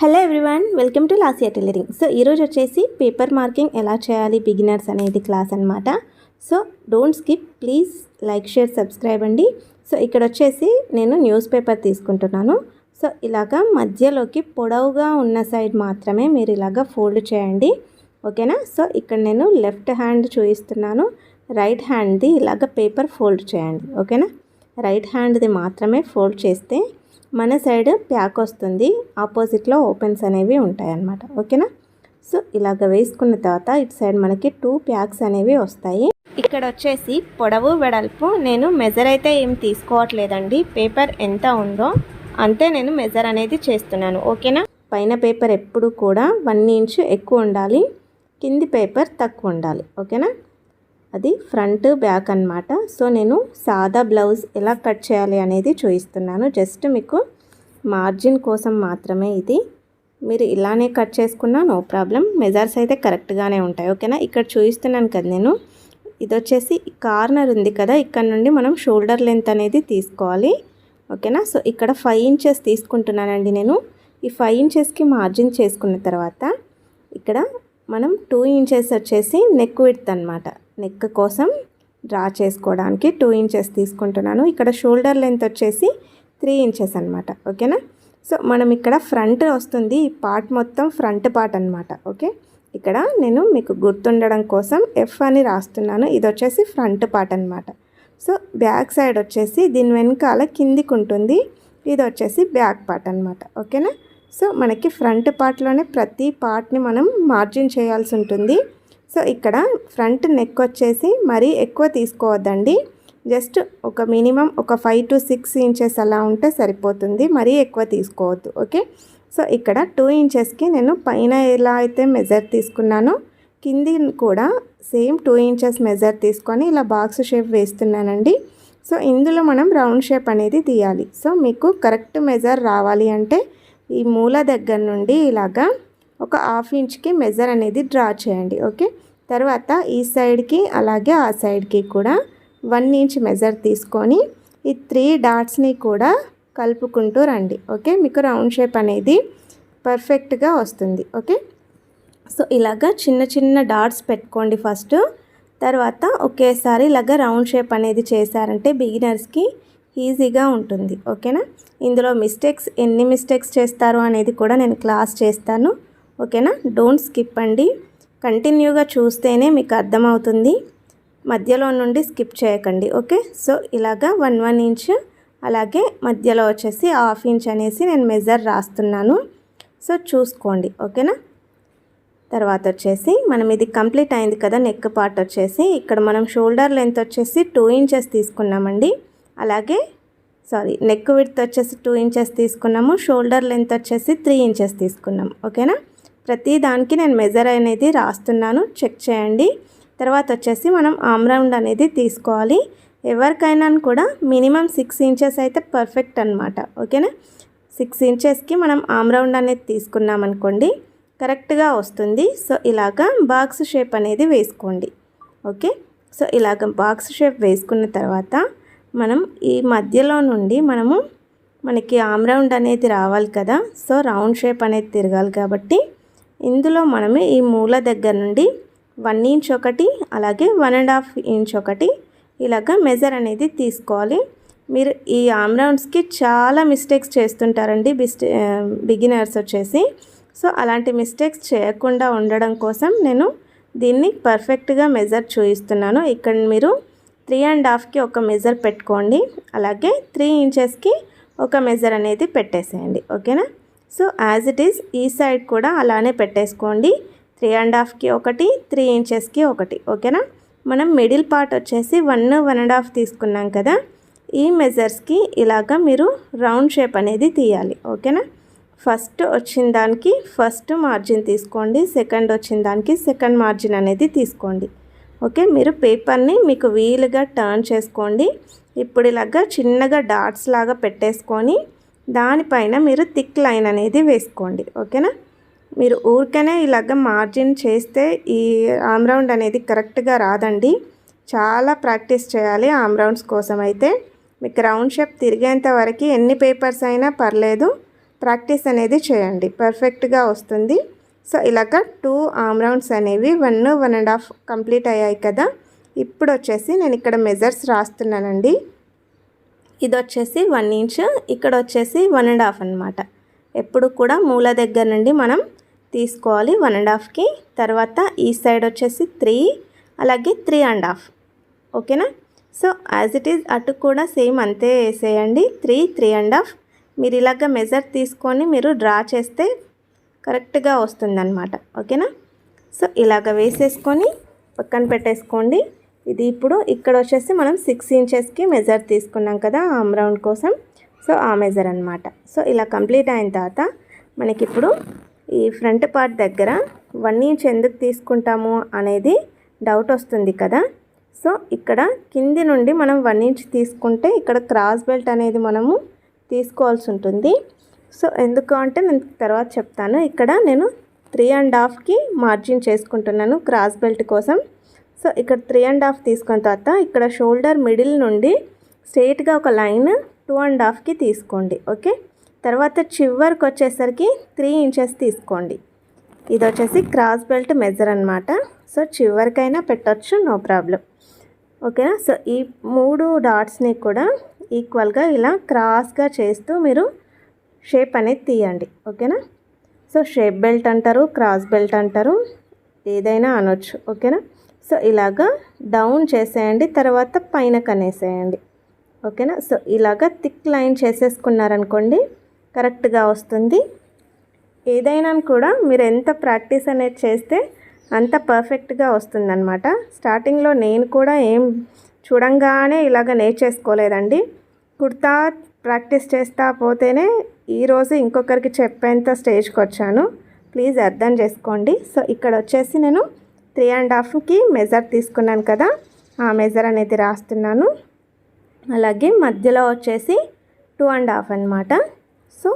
Hello everyone welcome to Lasya tailoring. So ఈరోజు వచ్చేసి paper marking ఎలా చేయాలి బిగినర్స్ అనేది క్లాస్ అనమాట so don't skip please like share subscribe అండి. సో ఇక్కడ వచ్చేసి నేను న్యూస్ పేపర్ తీసుకుంటున్నాను. సో ఇలాగా మధ్యలోకి పొడవుగా ఉన్న సైడ్ మాత్రమే మీరు ఇలాగా ఫోల్డ్ చేయండి. ఓకేనా? సో ఇక్కడ నేను లెఫ్ట్ హ్యాండ్ చూపిస్తున్నాను. రైట్ హ్యాండ్ది ఇలాగ పేపర్ ఫోల్డ్ చేయండి. ఓకేనా? రైట్ హ్యాండ్ది మాత్రమే ఫోల్డ్ చేస్తే మన సైడ్ ప్యాక్ వస్తుంది. ఆపోజిట్లో ఓపెన్స్ అనేవి ఉంటాయన్నమాట. ఓకేనా? సో ఇలాగ వేసుకున్న తర్వాత ఇటు సైడ్ మనకి టూ ప్యాక్స్ అనేవి వస్తాయి. ఇక్కడ వచ్చేసి పొడవు వెడల్పు నేను మెజర్ అయితే ఏం తీసుకోవట్లేదండి. పేపర్ ఎంత ఉందో అంతే నేను మెజర్ అనేది చేస్తున్నాను. ఓకేనా? పైన పేపర్ ఎప్పుడు కూడా వన్ ఇంచ్ ఎక్కువ ఉండాలి. కింది పేపర్ తక్కువ ఉండాలి. ఓకేనా? అది ఫ్రంట్ బ్యాక్ అనమాట సో నేను సాదా బ్లౌజ్ ఎలా కట్ చేయాలి అనేది చూపిస్తున్నాను జస్ట్ మీకు మార్జిన్ కోసం మాత్రమే ఇది. మీరు ఇలానే కట్ చేసుకున్నా నో ప్రాబ్లం. మెజర్స్ అయితే కరెక్ట్గానే ఉంటాయి. ఓకేనా? ఇక్కడ చూపిస్తున్నాను కదా నేను. ఇది వచ్చేసి కార్నర్ ఉంది కదా ఇక్కడ నుండి మనం షోల్డర్ లెంత్ అనేది తీసుకోవాలి. ఓకేనా? సో ఇక్కడ ఫైవ్ ఇంచెస్ తీసుకుంటున్నానండి నేను. ఈ ఫైవ్ ఇంచెస్కి మార్జిన్ చేసుకున్న తర్వాత ఇక్కడ మనం టూ ఇంచెస్ వచ్చేసి నెక్ విడ్త్ అనమాట నెక్ కోసం డ్రా చేసుకోవడానికి టూ ఇంచెస్ తీసుకుంటున్నాను. ఇక్కడ షోల్డర్ లెంత్ వచ్చేసి త్రీ ఇంచెస్ అనమాట ఓకేనా? సో మనం ఇక్కడ ఫ్రంట్ వస్తుంది ఈ పార్ట్ మొత్తం ఫ్రంట్ పార్ట్ అనమాట ఓకే? ఇక్కడ నేను మీకు గుర్తుండడం కోసం ఎఫ్ అని రాస్తున్నాను ఇది వచ్చేసి ఫ్రంట్ పార్ట్ అనమాట సో బ్యాక్ సైడ్ వచ్చేసి దీని వెనకాల కిందికి ఉంటుంది ఇది వచ్చేసి బ్యాక్ పార్ట్ అనమాట ఓకేనా? సో మనకి ఫ్రంట్ పార్ట్లోనే ప్రతి పార్ట్ని మనం మార్జిన్ చేయాల్సి ఉంటుంది. సో ఇక్కడ ఫ్రంట్ నెక్ వచ్చేసి మరీ ఎక్కువ తీసుకోవద్దండి. జస్ట్ ఒక మినిమం ఒక ఫైవ్ టు సిక్స్ ఇంచెస్ అలా ఉంటే సరిపోతుంది. మరీ ఎక్కువ తీసుకోవద్దు. ఓకే? సో ఇక్కడ టూ ఇంచెస్కి నేను పైన ఎలా అయితే మెజర్ తీసుకున్నానో కింది కూడా సేమ్ టూ ఇంచెస్ మెజర్ తీసుకొని ఇలా బాక్స్ షేప్ వేస్తున్నానండి. సో ఇందులో మనం రౌండ్ షేప్ అనేది తీయాలి. సో మీకు కరెక్ట్ మెజర్ రావాలి అంటే ఈ మూల దగ్గర నుండి ఇలాగా ఒక హాఫ్ ఇంచ్కి మెజర్ అనేది డ్రా చేయండి. ఓకే? తర్వాత ఈ సైడ్కి అలాగే ఆ సైడ్కి కూడా వన్ ఇంచ్ మెజర్ తీసుకొని ఈ త్రీ డాట్స్ని కూడా కలుపుకుంటూ రండి. ఓకే మీకు రౌండ్ షేప్ అనేది పర్ఫెక్ట్గా వస్తుంది. ఓకే సో ఇలాగా చిన్న చిన్న డాట్స్ పెట్టుకోండి ఫస్ట్ తర్వాత ఒకేసారి ఇలాగ రౌండ్ షేప్ అనేది చేశారంటే బిగినర్స్కి ఈజీగా ఉంటుంది. ఓకేనా ఇందులో మిస్టేక్స్ ఎన్ని మిస్టేక్స్ చేస్తారు అనేది కూడా నేను క్లాస్ చేస్తాను. ఓకేనా డోంట్ స్కిప్ అండి. కంటిన్యూగా చూస్తేనే మీకు అర్థమవుతుంది. మధ్యలో నుండి స్కిప్ చేయకండి ఓకే? సో ఇలాగా వన్ వన్ ఇంచ్ అలాగే మధ్యలో వచ్చేసి హాఫ్ ఇంచ్ అనేసి నేను మెజర్ రాస్తున్నాను. సో చూసుకోండి ఓకేనా? తర్వాత వచ్చేసి మనం ఇది కంప్లీట్ అయింది కదా నెక్ పార్ట్ వచ్చేసి. ఇక్కడ మనం షోల్డర్ లెంత్ వచ్చేసి టూ ఇంచెస్ తీసుకున్నామండి. అలాగే సారీ నెక్ విడ్త్ వచ్చేసి టూ ఇంచెస్ తీసుకున్నాము. షోల్డర్ లెంత్ వచ్చేసి త్రీ ఇంచెస్ తీసుకున్నాం ఓకేనా? ప్రతి దానికి నేను మెజర్ అనేది రాస్తున్నాను. చెక్ చేయండి. తర్వాత వచ్చేసి మనం ఆమ్ రౌండ్ అనేది తీసుకోవాలి. ఎవరికైనా కూడా మినిమం సిక్స్ ఇంచెస్ అయితే పర్ఫెక్ట్ అనమాట ఓకేనా? సిక్స్ ఇంచెస్కి మనం ఆమ్ రౌండ్ అనేది తీసుకున్నామనుకోండి కరెక్ట్గా వస్తుంది. సో ఇలాగా బాక్స్ షేప్ అనేది వేసుకోండి. ఓకే? సో ఇలాగ బాక్స్ షేప్ వేసుకున్న తర్వాత మనం ఈ మధ్యలో నుండి మనము మనకి ఆమ్ రౌండ్ అనేది రావాలి కదా. సో రౌండ్ షేప్ అనేది తిరగాలి కాబట్టి ఇందులో మనము ఈ మూల దగ్గర నుండి వన్ ఇంచ్ ఒకటి అలాగే వన్ అండ్ హాఫ్ ఇంచ్ ఒకటి. ఇలాగ మెజర్ అనేది తీసుకోవాలి. మీరు ఈ ఆమ్ రౌండ్స్కి చాలా మిస్టేక్స్ చేస్తుంటారండి బిస్టే బిగినర్స్ వచ్చేసి. సో అలాంటి మిస్టేక్స్ చేయకుండా ఉండడం కోసం నేను దీన్ని పర్ఫెక్ట్గా మెజర్ చూపిస్తున్నాను ఇక్కడ మీరు త్రీ అండ్ హాఫ్కి ఒక మెజర్ పెట్టుకోండి. అలాగే త్రీ ఇంచెస్కి ఒక మెజర్ అనేది పెట్టేసేయండి. ఓకేనా? సో యాజ్ ఇట్ ఈస్ ఈ సైడ్ కూడా అలానే పెట్టేసుకోండి. త్రీ అండ్ హాఫ్కి ఒకటి త్రీ ఇంచెస్కి ఒకటి ఓకేనా? మనం మిడిల్ పార్ట్ వచ్చేసి వన్ వన్ అండ్ హాఫ్ తీసుకున్నాం కదా? ఈ మెజర్స్కి ఇలాగ మీరు రౌండ్ షేప్ అనేది తీయాలి ఓకేనా? ఫస్ట్ వచ్చిన దానికి ఫస్ట్ మార్జిన్ తీసుకోండి సెకండ్ వచ్చిన దానికి సెకండ్ మార్జిన్ అనేది తీసుకోండి ఓకే? మీరు పేపర్ని మీకు వీలుగా టర్న్ చేసుకోండి. ఇప్పుడు ఇలాగా చిన్నగా డాట్స్ లాగా పెట్టేసుకొని దానిపైన మీరు థిక్ లైన్ అనేది వేసుకోండి ఓకేనా? మీరు ఊరికనే ఇలాగ మార్జిన్ చేస్తే ఈ ఆమ్ రౌండ్ అనేది కరెక్ట్గా రాదండి. చాలా ప్రాక్టీస్ చేయాలి ఆమ్ రౌండ్స్ కోసం అయితే. మీకు రౌండ్ షేప్ తిరిగేంత వరకు ఎన్ని పేపర్స్ అయినా పర్లేదు. ప్రాక్టీస్ అనేది చేయండి. పర్ఫెక్ట్గా వస్తుంది. సో ఇలాగ టూ ఆమ్ రౌండ్స్ అనేవి one one and half complete అయ్యాయి కదా. ఇప్పుడు వచ్చేసి నేను ఇక్కడ మెజర్స్ రాస్తున్నానండి. ఇది వచ్చేసి వన్ ఇంచ్ ఇక్కడ వచ్చేసి వన్ అండ్ హాఫ్ అనమాట ఎప్పుడు కూడా మూల దగ్గర నుండి మనం తీసుకోవాలి వన్ అండ్ హాఫ్కి తర్వాత ఈ సైడ్ వచ్చేసి త్రీ అలాగే త్రీ అండ్ హాఫ్. ఓకేనా? సో యాజ్ ఇట్ ఈజ్ అటు కూడా సేమ్ అంతే వేసేయండి. Three three and half. మీరు ఇలాగ మెజర్ తీసుకొని మీరు డ్రా చేస్తే కరెక్ట్గా వస్తుందన్నమాట. ఓకేనా? సో ఇలాగ వేసేసుకొని పక్కన పెట్టేసుకోండి. ఇది ఇప్పుడు ఇక్కడ వచ్చేసి మనం సిక్స్ ఇంచెస్కి మెజర్ తీసుకున్నాం కదా ఆమ్ రౌండ్ కోసం. సో ఆ మెజర్ అనమాట సో ఇలా కంప్లీట్ అయిన తర్వాత మనకి ఇప్పుడు ఈ ఫ్రంట్ పార్ట్ దగ్గర వన్ ఇంచ్ ఎందుకు తీసుకుంటాము అనేది డౌట్ వస్తుంది కదా. సో ఇక్కడ కింది నుండి మనం వన్ ఇంచ్ తీసుకుంటే ఇక్కడ క్రాస్ బెల్ట్ అనేది మనము తీసుకోవాల్సి ఉంటుంది. సో ఎందుకు అంటే నేను తర్వాత చెప్తాను. ఇక్కడ నేను త్రీ అండ్ హాఫ్కి మార్జిన్ చేసుకుంటున్నాను క్రాస్ బెల్ట్ కోసం. సో ఇక్కడ త్రీ అండ్ హాఫ్ తీసుకున్న తర్వాత ఇక్కడ షోల్డర్ మిడిల్ నుండి స్ట్రైట్గా ఒక లైన్ టూ అండ్ హాఫ్కి తీసుకోండి. ఓకే? తర్వాత చివరికి వచ్చేసరికి త్రీ ఇంచెస్ తీసుకోండి. ఇది వచ్చేసి క్రాస్ బెల్ట్ మెజర్ అనమాట సో చివరికైనా పెట్టచ్చు నో ప్రాబ్లం. ఓకేనా? సో ఈ మూడు డాట్స్ని కూడా ఈక్వల్గా ఇలా క్రాస్గా చేస్తూ మీరు షేప్ అనేది తీయండి. ఓకేనా? సో షేప్ బెల్ట్ అంటారు క్రాస్ బెల్ట్ అంటారు ఏదైనా అనొచ్చు. ఓకేనా? సో ఇలాగా డౌన్ చేసేయండి తర్వాత పైన కనేసేయండి. ఓకేనా? సో ఇలాగా థిక్ లైన్ చేసేసుకున్నారనుకోండి కరెక్ట్గా వస్తుంది. ఏదైనా కూడా మీరు ఎంత ప్రాక్టీస్ అనేది చేస్తే అంత పర్ఫెక్ట్గా వస్తుందన్నమాట. స్టార్టింగ్లో నేను కూడా ఏం చూడంగానే ఇలాగ నేర్చేసుకోలేదండి. కుర్తా ప్రాక్టీస్ చేస్తా పోతేనే ఈరోజు ఇంకొకరికి చెప్పేంత స్టేజ్కి వచ్చాను. ప్లీజ్ అర్థం చేసుకోండి. సో ఇక్కడ వచ్చేసి నేను త్రీ అండ్ హాఫ్కి మెజర్ తీసుకున్నాను కదా ఆ మెజర్ అనేది రాస్తున్నాను. అలాగే మధ్యలో వచ్చేసి టూ అండ్ హాఫ్ అనమాట సో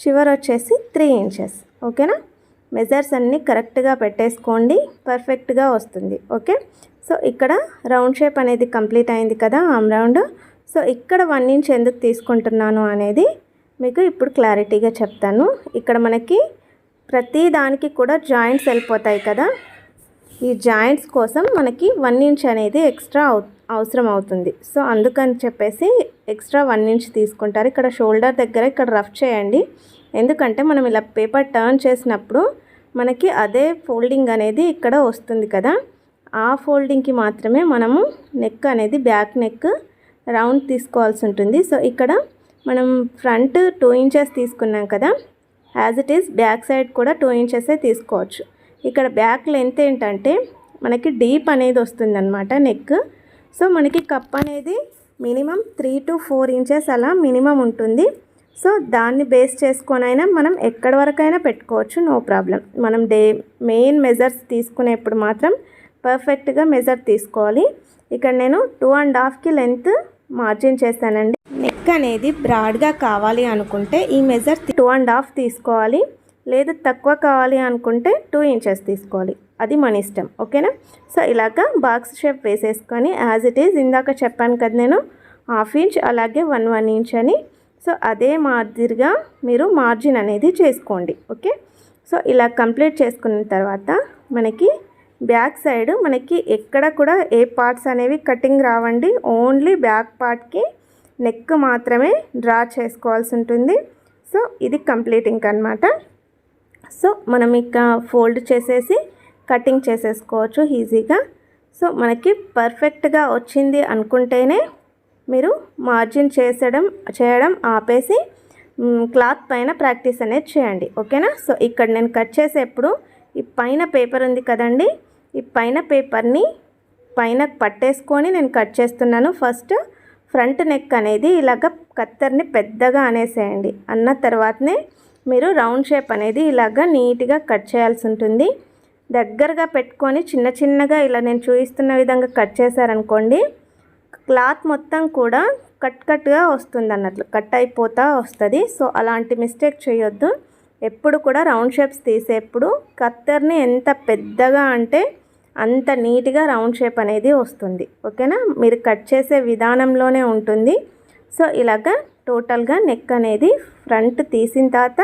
చివరి వచ్చేసి త్రీ ఇంచెస్ ఓకేనా? మెజర్స్ అన్నీ కరెక్ట్గా పెట్టేసుకోండి పర్ఫెక్ట్గా వస్తుంది ఓకే? సో ఇక్కడ రౌండ్ షేప్ అనేది కంప్లీట్ అయింది కదా ఆమ్ రౌండ్ సో ఇక్కడ వన్ ఇంచ్ ఎందుకు తీసుకుంటున్నాను అనేది మీకు ఇప్పుడు క్లారిటీగా చెప్తాను. ఇక్కడ మనకి ప్రతి దానికి కూడా జాయింట్స్ వెళ్ళిపోతాయి కదా. ఈ జాయింట్స్ కోసం మనకి వన్ ఇంచ్ అనేది ఎక్స్ట్రా అవసరం అవుతుంది సో అందుకని చెప్పేసి ఎక్స్ట్రా వన్ ఇంచ్ తీసుకుంటారు. ఇక్కడ షోల్డర్ దగ్గర ఇక్కడ రఫ్ చేయండి. ఎందుకంటే మనం ఇలా పేపర్ టర్న్ చేసినప్పుడు మనకి అదే ఫోల్డింగ్ అనేది ఇక్కడ వస్తుంది కదా. ఆ ఫోల్డింగ్కి మాత్రమే మనము నెక్ అనేది బ్యాక్ నెక్ రౌండ్ తీసుకోవాల్సి ఉంటుంది. సో ఇక్కడ మనం ఫ్రంట్ టూ ఇంచెస్ తీసుకున్నాం కదా. As it is back side కూడా టూ ఇంచెసే తీసుకోవచ్చు. ఇక్కడ బ్యాక్ లెంత్ ఏంటంటే మనకి డీప్ అనేది వస్తుందన్నమాట నెక్. సో మనకి కప్ అనేది minimum three to four inches అలా మినిమం ఉంటుంది. సో దాన్ని బేస్ చేసుకొనైనా మనం ఎక్కడి వరకైనా పెట్టుకోవచ్చు నో ప్రాబ్లం. మనం డే మెయిన్ మెజర్స్ తీసుకునేప్పుడు మాత్రం పర్ఫెక్ట్గా మెజర్ తీసుకోవాలి. ఇక్కడ నేను టూ అండ్ హాఫ్కి లెంత్ మార్జిన్ చేశానండి నెక్ అనేది బ్రాడ్గా కావాలి అనుకుంటే ఈ మెజర్ టూ అండ్ హాఫ్ తీసుకోవాలి. లేదా తక్కువ కావాలి అనుకుంటే టూ ఇంచెస్ తీసుకోవాలి. అది మన ఇష్టం ఓకేనా? సో ఇలాగ బాక్స్ షేప్ వేసేసుకొని యాజ్ ఇట్ ఈజ్ ఇందాక చెప్పాను కదా నేను హాఫ్ ఇంచ్ అలాగే వన్ వన్ ఇంచ్ అని. సో అదే మాదిరిగా మీరు మార్జిన్ అనేది చేసుకోండి ఓకే? సో ఇలా కంప్లీట్ చేసుకున్న తర్వాత మనకి బ్యాక్ సైడ్ మనకి ఎక్కడ కూడా ఏ పార్ట్స్ అనేవి కటింగ్ రావండి. ఓన్లీ బ్యాక్ పార్ట్కి నెక్ మాత్రమే డ్రా చేసుకోవాల్సి ఉంటుంది. సో ఇది కంప్లీటింగ్ అనమాట సో మనం ఇక ఫోల్డ్ చేసేసి కటింగ్ చేసేసుకోవచ్చు ఈజీగా సో మనకి పర్ఫెక్ట్గా వచ్చింది అనుకుంటేనే మీరు మార్జిన్ చేసడం చేయడం ఆపేసి క్లాత్ పైన ప్రాక్టీస్ అనేది చేయండి. ఓకేనా? సో ఇక్కడ నేను కట్ చేసేప్పుడు ఈ పైన పేపర్ ఉంది కదండి. ఈ పైన పేపర్ని పైన పట్టేసుకొని నేను కట్ చేస్తున్నాను. ఫస్ట్ ఫ్రంట్ నెక్ అనేది ఇలాగ కత్తర్ని పెద్దగా అనేసేయండి. అన్న తర్వాతనే మీరు రౌండ్ షేప్ అనేది ఇలాగ నీట్గా కట్ చేయాల్సి ఉంటుంది. దగ్గరగా పెట్టుకొని చిన్న చిన్నగా ఇలా నేను చూపిస్తున్న విధంగా కట్ చేశారనుకోండి క్లాత్ మొత్తం కూడా కట్ కట్గా వస్తుంది అన్నట్లు కట్ అయిపోతా వస్తుంది. సో అలాంటి మిస్టేక్ చేయొద్దు. ఎప్పుడు కూడా రౌండ్ షేప్స్ తీసేప్పుడు కత్తర్ని ఎంత పెద్దగా అంటే అంత నీట్గా రౌండ్ షేప్ అనేది వస్తుంది. ఓకేనా? మీరు కట్ చేసే విధానంలోనే ఉంటుంది. సో ఇలాగ టోటల్గా నెక్ అనేది ఫ్రంట్ తీసిన తర్వాత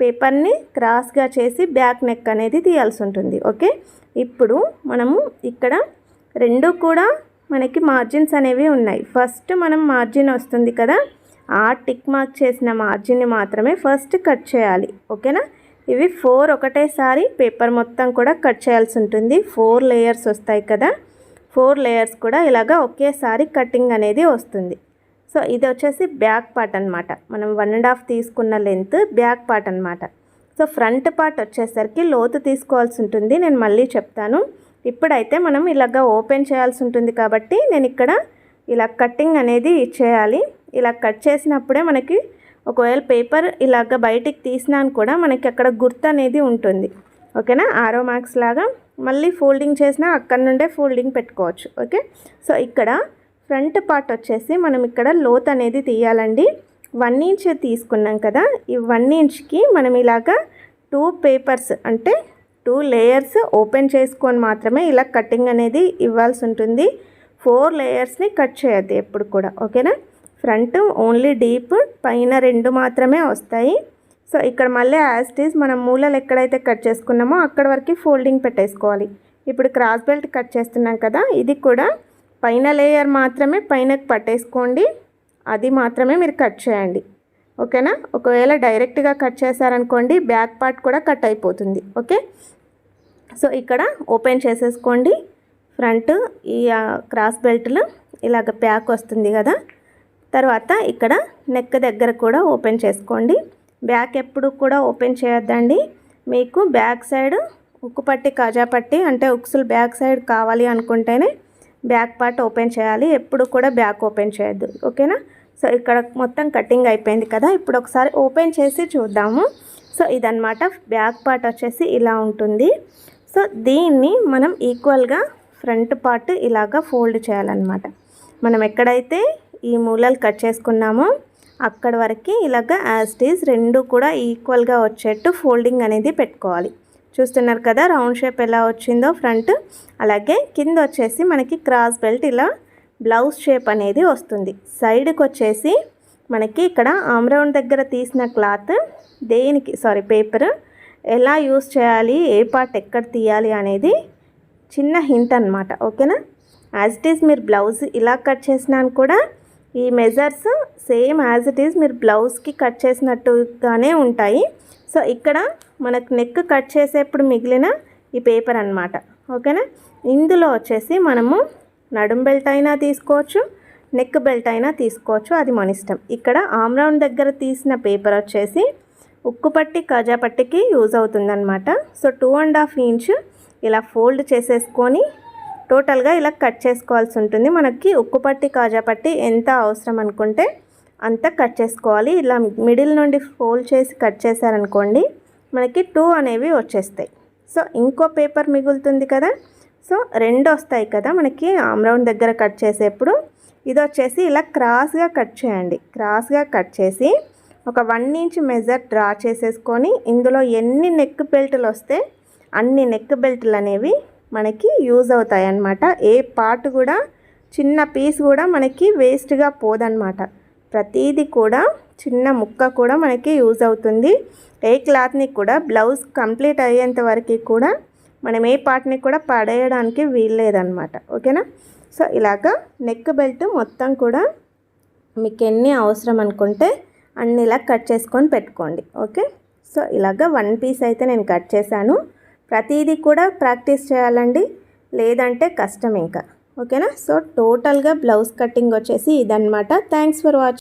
పేపర్ని క్రాస్గా చేసి బ్యాక్ నెక్ అనేది తీయాల్సి ఉంటుంది ఓకే? ఇప్పుడు మనము ఇక్కడ రెండు కూడా మనకి మార్జిన్స్ అనేవి ఉన్నాయి. ఫస్ట్ మనం మార్జిన్ వస్తుంది కదా ఆ టిక్ మార్క్ చేసిన మార్జిన్ని మాత్రమే ఫస్ట్ కట్ చేయాలి ఓకేనా? ఇవి ఫోర్ ఒకటేసారి పేపర్ మొత్తం కూడా కట్ చేయాల్సి ఉంటుంది ఫోర్ లేయర్స్ వస్తాయి కదా ఫోర్ లేయర్స్ కూడా ఇలాగా ఒకేసారి కటింగ్ అనేది వస్తుంది. సో ఇది వచ్చేసి బ్యాక్ పార్ట్ అనమాట మనం వన్ అండ్ హాఫ్ తీసుకున్న లెంత్ బ్యాక్ పార్ట్ అనమాట సో ఫ్రంట్ పార్ట్ వచ్చేసరికి లోతు తీసుకోవాల్సి ఉంటుంది. నేను మళ్ళీ చెప్తాను. ఇప్పుడైతే మనం ఇలాగ ఓపెన్ చేయాల్సి ఉంటుంది కాబట్టి నేను ఇక్కడ ఇలా కట్టింగ్ అనేది చేయాలి. ఇలా కట్ చేసినప్పుడే మనకి ఒకవేళ పేపర్ ఇలాగ బయటికి తీసినాను కూడా మనకి అక్కడ గుర్తు అనేది ఉంటుంది. ఓకేనా? ఆరో మార్క్స్ లాగా. మళ్ళీ ఫోల్డింగ్ చేసినా అక్కడ నుండే ఫోల్డింగ్ పెట్టుకోవచ్చు. ఓకే? సో ఇక్కడ ఫ్రంట్ పార్ట్ వచ్చేసి మనం ఇక్కడ లోత్ అనేది తీయాలండి. వన్ ఇంచ్ తీసుకున్నాం కదా ఈ వన్ ఇంచ్కి మనం ఇలాగా టూ పేపర్స్ అంటే టూ లేయర్స్ ఓపెన్ చేసుకొని మాత్రమే ఇలా కటింగ్ అనేది ఇవ్వాల్సి ఉంటుంది. ఫోర్ లేయర్స్ని కట్ చేయద్దు ఎప్పుడు కూడా ఓకేనా? ఫ్రంట్ ఓన్లీ డీప్ పైన రెండు మాత్రమే వస్తాయి. సో ఇక్కడ మళ్ళీ యాస్టీస్ మనం మూలలు ఎక్కడైతే కట్ చేసుకున్నామో అక్కడ వరకు ఫోల్డింగ్ పెట్టేసుకోవాలి. ఇప్పుడు క్రాస్ బెల్ట్ కట్ చేస్తున్నాం కదా ఇది కూడా పైన లేయర్ మాత్రమే పైనకి పట్టేసుకోండి. అది మాత్రమే మీరు కట్ చేయండి. ఓకేనా? ఒకవేళ డైరెక్ట్గా కట్ చేశారనుకోండి బ్యాక్ పార్ట్ కూడా కట్ అయిపోతుంది. ఓకే? సో ఇక్కడ ఓపెన్ చేసేసుకోండి. ఫ్రంట్ ఈ క్రాస్ బెల్ట్లు ఇలాగ ప్యాక్ వస్తుంది కదా? తర్వాత ఇక్కడ నెక్ దగ్గర కూడా ఓపెన్ చేసుకోండి. బ్యాక్ ఎప్పుడు కూడా ఓపెన్ చేయొద్దండి. మీకు బ్యాక్ సైడ్ ఉక్కు పట్టి కాజా పట్టి అంటే ఉక్సులు బ్యాక్ సైడ్ కావాలి అనుకుంటేనే బ్యాక్ పార్ట్ ఓపెన్ చేయాలి. ఎప్పుడు కూడా బ్యాక్ ఓపెన్ చేయొద్దు. ఓకేనా? సో ఇక్కడ మొత్తం కటింగ్ అయిపోయింది కదా? ఇప్పుడు ఒకసారి ఓపెన్ చేసి చూద్దాము. సో ఇదనమాట బ్యాక్ పార్ట్ వచ్చేసి ఇలా ఉంటుంది. సో దీన్ని మనం ఈక్వల్గా ఫ్రంట్ పార్ట్ ఇలాగా ఫోల్డ్ చేయాలన్నమాట. మనం ఎక్కడైతే ఈ మూలలు కట్ చేసుకున్నామో అక్కడ వరకు ఇలాగ యాస్టీస్ రెండు కూడా ఈక్వల్గా వచ్చేట్టు ఫోల్డింగ్ అనేది పెట్టుకోవాలి. చూస్తున్నారు కదా రౌండ్ షేప్ ఎలా వచ్చిందో ఫ్రంట్. అలాగే కింద వచ్చేసి మనకి క్రాస్ బెల్ట్ ఇలా బ్లౌజ్ షేప్ అనేది వస్తుంది. సైడ్కి వచ్చేసి మనకి ఇక్కడ ఆమ్రౌండ్ దగ్గర తీసిన క్లాత్ దేనికి సారీ పేపర్ ఎలా యూస్ చేయాలి ఏ పార్ట్ ఎక్కడ తీయాలి అనేది చిన్న హింట్ అనమాట ఓకేనా? యాజ్ ఇట్ ఈజ్ మీరు బ్లౌజ్ ఇలా కట్ చేసినాను కూడా ఈ measures same as it is మీరు బ్లౌజ్కి కట్ చేసినట్టుగానే ఉంటాయి. సో ఇక్కడ మనకు నెక్ కట్ చేసేప్పుడు మిగిలిన ఈ పేపర్ అనమాట ఓకేనా? ఇందులో వచ్చేసి మనము నడుం బెల్ట్ అయినా తీసుకోవచ్చు నెక్ బెల్ట్ అయినా తీసుకోవచ్చు. అది మన ఇష్టం. ఇక్కడ ఆమ్రౌండ్ దగ్గర తీసిన పేపర్ వచ్చేసి ఉక్కుపట్టి కజాపట్టికి యూజ్ అవుతుందన్నమాట. So two and half inch ఇలా ఫోల్డ్ చేసేసుకొని టోటల్గా ఇలా కట్ చేసుకోవాల్సి ఉంటుంది. మనకి ఉక్కుపట్టి కాజాపట్టి ఎంత అవసరం అనుకుంటే అంత కట్ చేసుకోవాలి. ఇలా మిడిల్ నుండి ఫోల్డ్ చేసి కట్ చేశారనుకోండి మనకి టూ అనేవి వచ్చేస్తాయి. సో ఇంకో పేపర్ మిగులుతుంది కదా? సో రెండు వస్తాయి కదా మనకి ఆమ్రౌండ్ దగ్గర కట్ చేసేప్పుడు? ఇది వచ్చేసి ఇలా క్రాస్గా కట్ చేయండి. క్రాస్గా కట్ చేసి ఒక వన్ ఇంచ్ మెజర్ డ్రా చేసేసుకొని ఇందులో ఎన్ని నెక్ బెల్ట్లు వస్తే అన్ని నెక్ బెల్ట్లు అనేవి మనకి యూజ్ అవుతాయి అన్నమాట ఏ పార్ట్ కూడా చిన్న పీస్ కూడా మనకి వేస్ట్గా పోదన్నమాట. ప్రతీది కూడా చిన్న ముక్క కూడా మనకి యూజ్ అవుతుంది. ఏ క్లాత్ని కూడా బ్లౌజ్ కంప్లీట్ అయ్యేంత వరకు కూడా మనం ఏ పార్ట్ని కూడా పడేయడానికి వీల్లేదనమాట ఓకేనా? సో ఇలాగా నెక్ బెల్ట్ మొత్తం కూడా మీకు ఎన్ని అవసరం అనుకుంటే అన్ని ఇలా కట్ చేసుకొని పెట్టుకోండి. ఓకే? సో ఇలాగ వన్ పీస్ అయితే నేను కట్ చేశాను. ప్రతిదీ కూడా ప్రాక్టీస్ చేయాలండి. లేదంటే కష్టం ఇంకా. ఓకేనా? సో టోటల్గా బ్లౌజ్ కటింగ్ వచ్చేసి ఇదనమాట థ్యాంక్స్ ఫర్ వాచింగ్